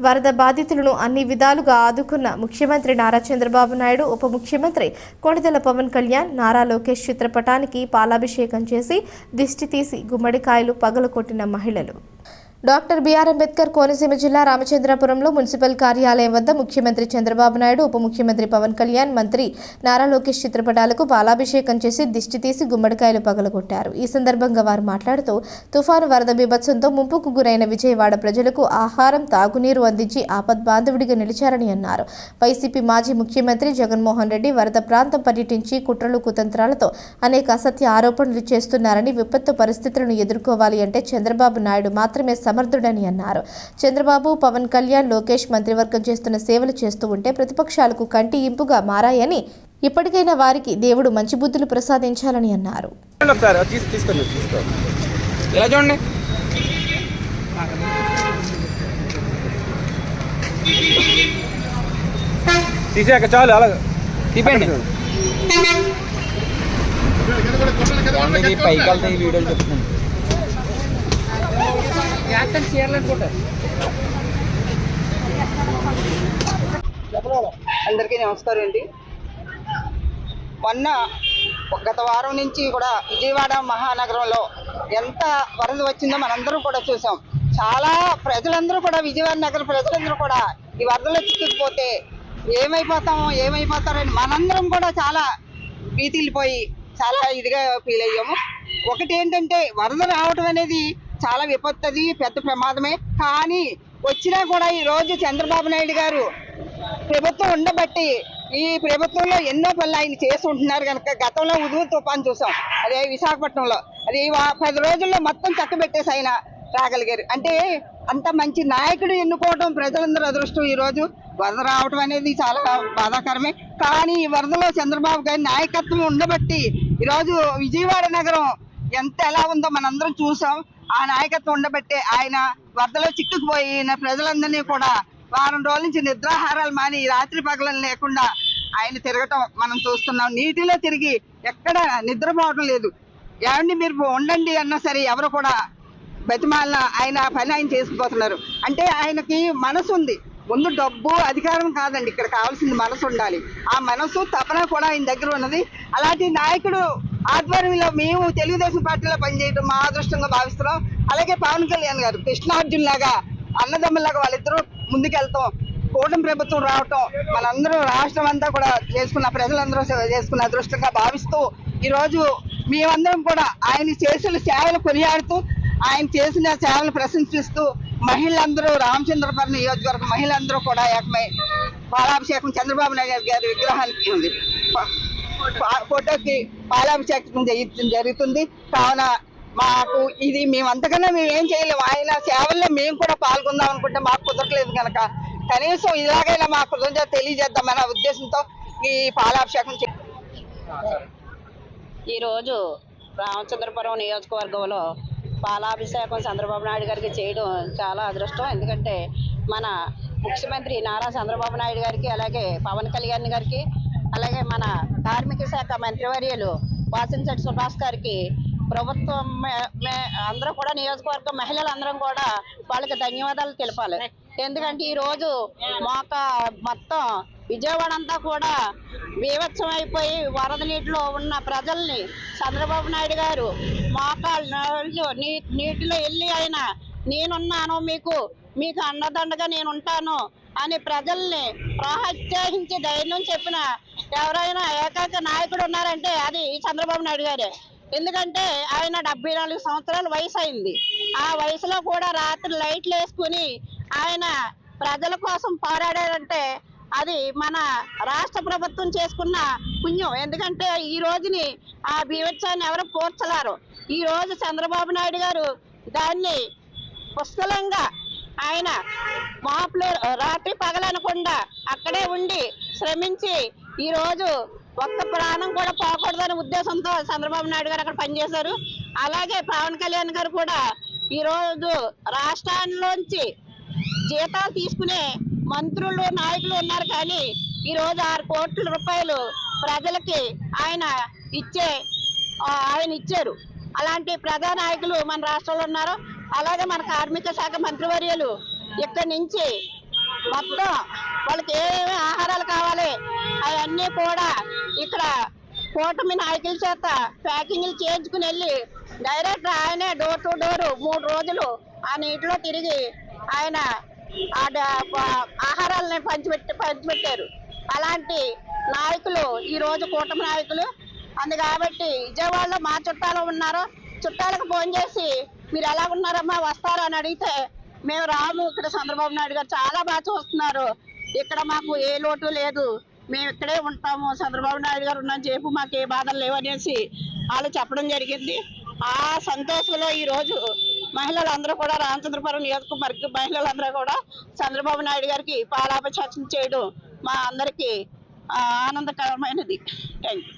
వరద బాధితులను అన్ని విధాలుగా ఆదుకున్న ముఖ్యమంత్రి నారా చంద్రబాబు నాయుడు ఉప ముఖ్యమంత్రి కొణిదెల పవన్ కళ్యాణ్ నారా లోకేష్ చిత్రపటానికి పాలాభిషేకం చేసి దిష్టి తీసి గుమ్మడికాయలు పగలకొట్టిన మహిళలు. డాక్టర్ బిఆర్ అంబేద్కర్ కోనసీమ జిల్లా రామచంద్రపురంలో మున్సిపల్ కార్యాలయం వద్ద ముఖ్యమంత్రి చంద్రబాబు నాయుడు ఉప ముఖ్యమంత్రి పవన్ కళ్యాణ్ మంత్రి నారా లోకేష్ చిత్రపటాలకు పాలాభిషేకం చేసి దిష్టి తీసి గుమ్మడికాయలు పగలగొట్టారు. ఈ సందర్భంగా వారు మాట్లాడుతూ తుఫాను వరద బీభత్సంతో ముంపుకు గురైన విజయవాడ ప్రజలకు ఆహారం తాగునీరు అందించి ఆపద్బాంధవుడిగా నిలిచారని అన్నారు. వైసీపీ మాజీ ముఖ్యమంత్రి జగన్మోహన్ రెడ్డి వరద ప్రాంతం పర్యటించి కుట్రలు కుతంత్రాలతో అనేక అసత్య ఆరోపణలు చేస్తున్నారని విపత్తు పరిస్థితులను ఎదుర్కోవాలి అంటే చంద్రబాబు నాయుడు మాత్రమే సమర్థుడని అన్నారు. చంద్రబాబు పవన్ కళ్యాణ్ లోకేష్ మంత్రివర్గం చేస్తున్న సేవలు చేస్తూ ఉంటే ప్రతిపక్షాలకు కంటి ఇంపుగా మారాయని ఇప్పటికైనా వారికి దేవుడు మంచి బుద్ధులు ప్రసాదించాలని అన్నారు. తీసుకో ఇలా చూడండి? తీసాక చాలు అలా తీపండి ఇది పైకి వెళ్తాయి ఈ వీడియోలు చెప్తున్నాను. అందరికీ నమస్కారం అండి. మొన్న గత వారం నుంచి కూడా విజయవాడ మహానగరంలో ఎంత వరద వచ్చిందో మనందరం కూడా చూసాం. చాలా ప్రజలందరూ కూడా విజయవాడ నగర ప్రజలందరూ కూడా ఈ వరదలో చిక్కుకుపోతే ఏమైపోతామో ఏమైపోతారని మనందరం కూడా చాలా భీతిల్లిపోయి చాలా ఇదిగా ఫీల్ అయ్యాము. ఒకటి ఏంటంటే వరద రావటం అనేది చాలా విపత్తు అది పెద్ద ప్రమాదమే. కానీ వచ్చినా కూడా ఈ రోజు చంద్రబాబు నాయుడు గారు ప్రభుత్వం ఉండబట్టి ఈ ప్రభుత్వంలో ఎన్నో పనులు ఆయన చేసి ఉంటున్నారు కనుక గతంలో ఉదువు తుఫాన్ చూసాం. అదే విశాఖపట్నంలో. అది పది రోజుల్లో మొత్తం చక్కబెట్టేసి ఆయన రాగలిగారు. అంటే అంత మంచి నాయకుడు ఎన్నుకోవడం ప్రజలందరూ అదృష్టం ఈ రోజు. వరద రావడం అనేది చాలా బాధాకరమే. కానీ ఈ వరదలో చంద్రబాబు గారి నాయకత్వం ఉండబట్టి ఈరోజు విజయవాడ నగరం ఎంత ఎలా ఉందో మనందరం చూసాం. ఆ నాయకత్వం ఉండబట్టే ఆయన వరదలో చిక్కుకుపోయిన ప్రజలందరినీ కూడా వారం రోజుల నుంచి నిద్రాహారాలు మాని రాత్రి పగలను లేకుండా ఆయన తిరగటం మనం చూస్తున్నాం. నీటిలో తిరిగి ఎక్కడ నిద్రపోవడం లేదు. ఏమండి మీరు ఉండండి అన్నా సరే ఎవరు కూడా బతిమాలిన ఆయన పని ఆయన చేసుకుపోతున్నారు. అంటే ఆయనకి మనసు ఉంది. ముందు డబ్బు అధికారం కాదండి. ఇక్కడ కావాల్సింది మనసు ఉండాలి. ఆ మనసు తపన కూడా ఆయన దగ్గర ఉన్నది. అలాంటి నాయకుడు ఆధ్వర్యంలో మేము తెలుగుదేశం పార్టీలో పనిచేయడం మా అదృష్టంగా భావిస్తున్నాం. అలాగే పవన్ కళ్యాణ్ గారు కృష్ణార్జున్ లాగా అన్నదమ్ములాగా వాళ్ళిద్దరూ ముందుకెళ్తాం. కూటమి ప్రభుత్వం రావటం మనందరూ రాష్ట్రం అంతా కూడా చేసుకున్న ప్రజలందరూ చేసుకున్న అదృష్టంగా భావిస్తూ ఈరోజు మేమందరం కూడా ఆయన చేసిన సేవలు కొనియాడుతూ ఆయన చేసిన సేవలు ప్రశంసిస్తూ మహిళలందరూ రామచంద్రపురం నియోజకవర్గం మహిళలందరూ కూడా ఏకమై బాలాభిషేకం చంద్రబాబు నాయుడు గారి విగ్రహానికి ఉంది. ఫోటోకి పాలాభిషేకం జరుగుతుంది జరుగుతుంది. కావున మాకు ఇది మేము అంతకన్నా మేము ఏం చేయలేము ఆయన సేవల్లో మేము కూడా పాల్గొందాం అనుకుంటే మాకు కుదరట్లేదు కనుక కనీసం ఇలాగైనా మా కృతజ్ఞత తెలియజేద్దామనే ఉద్దేశంతో ఈ పాలాభిషేకం చే ఈరోజు రామచంద్రపురం నియోజకవర్గంలో పాలాభిషేకం చంద్రబాబు నాయుడు గారికి చేయడం చాలా అదృష్టం. ఎందుకంటే మన ముఖ్యమంత్రి నారా చంద్రబాబు నాయుడు గారికి అలాగే పవన్ కళ్యాణ్ గారికి అలాగే మన కార్మిక శాఖ మంత్రివర్యులు వాసంశెట్టి సుభాష్ గారికి ప్రభుత్వం మే- మే- అందరూ కూడా నియోజకవర్గం మహిళలందరం కూడా వాళ్ళకి ధన్యవాదాలు తెలపాలి. ఎందుకంటే ఈరోజు మాక మొత్తం విజయవాడ అంతా కూడా బీభత్సం అయిపోయి వరద నీటిలో ఉన్న ప్రజల్ని చంద్రబాబు నాయుడు గారు మోకాళ్ళు నీ నీటిలో వెళ్ళి ఆయన నేనున్నాను మీకు మీకు అన్నదండగా నేను ఉంటాను అని ప్రజల్ని ప్రోత్సహించి ధైర్యం చెప్పిన ఎవరైనా ఏకైక నాయకుడు ఉన్నారంటే అది చంద్రబాబు నాయుడు గారే. ఎందుకంటే ఆయన డెబ్బై నాలుగు సంవత్సరాల వయసు అయింది. ఆ వయసులో కూడా రాత్రి లైట్లు వేసుకుని ఆయన ప్రజల కోసం పోరాడారంటే అది మన రాష్ట్ర ప్రభుత్వం చేసుకున్న పుణ్యం. ఎందుకంటే ఈ రోజుని ఆ బీభత్సాన్ని ఎవరు పోర్చలారు. ఈ రోజు చంద్రబాబు నాయుడు గారు దాన్ని పుష్కలంగా ఆయన మాపులు రాత్రి పగలనకుండా అక్కడే ఉండి శ్రమించి ఈ రోజు ఒక్క ప్రాణం కూడా పోకూడదనే ఉద్దేశంతో చంద్రబాబు నాయుడు గారు అక్కడ పనిచేశారు. అలాగే పవన్ కళ్యాణ్ గారు కూడా ఈ రోజు రాష్ట్రాల్లోంచి జీతాలు తీసుకునే మంత్రులు నాయకులు ఉన్నారు కానీ ఈ రోజు ఆరు కోట్ల రూపాయలు ప్రజలకి ఆయన ఇచ్చే ఆయన ఇచ్చారు. అలాంటి ప్రజా నాయకులు మన రాష్ట్రంలో ఉన్నారు. అలాగే మన కార్మిక శాఖ మంత్రివర్యులు ఇక్కడి నుంచి మొత్తం వాళ్ళకి ఏమేమి ఆహారాలు కావాలి అవన్నీ కూడా ఇక్కడ కూటమి నాయకుల చేత ప్యాకింగ్లు చేయించుకుని వెళ్ళి డైరెక్ట్ ఆయనే డోర్ టు డోర్ మూడు రోజులు ఆ నీటిలో తిరిగి ఆయన ఆ డ- ఆహారాలని పంచిపెట్టి పంచిపెట్టారు. అలాంటి నాయకులు ఈరోజు కూటమి నాయకులు. అందు కాబట్టి విజయవాడలో మా చుట్టాలు ఉన్నారు చుట్టాలకు ఫోన్ చేసి మీరు ఎలా ఉన్నారమ్మా వస్తారా అని అడిగితే మేము రాము ఇక్కడ చంద్రబాబు నాయుడు గారు చాలా బాగా చూస్తున్నారు. ఇక్కడ మాకు ఏ లోటు లేదు. మేము ఇక్కడే ఉంటాము. చంద్రబాబు నాయుడు గారు ఉన్న చెప్పు మాకు ఏ బాధలు లేవు అనేసి వాళ్ళు చెప్పడం జరిగింది. ఆ సంతోషంలో ఈ రోజు మహిళలందరూ కూడా రామచంద్రపురం నియోజకవర్గ మహిళలందరూ కూడా చంద్రబాబు నాయుడు గారికి పాలాభిషేకం చేయడం మా అందరికీ ఆనందకరమైనది. Thank you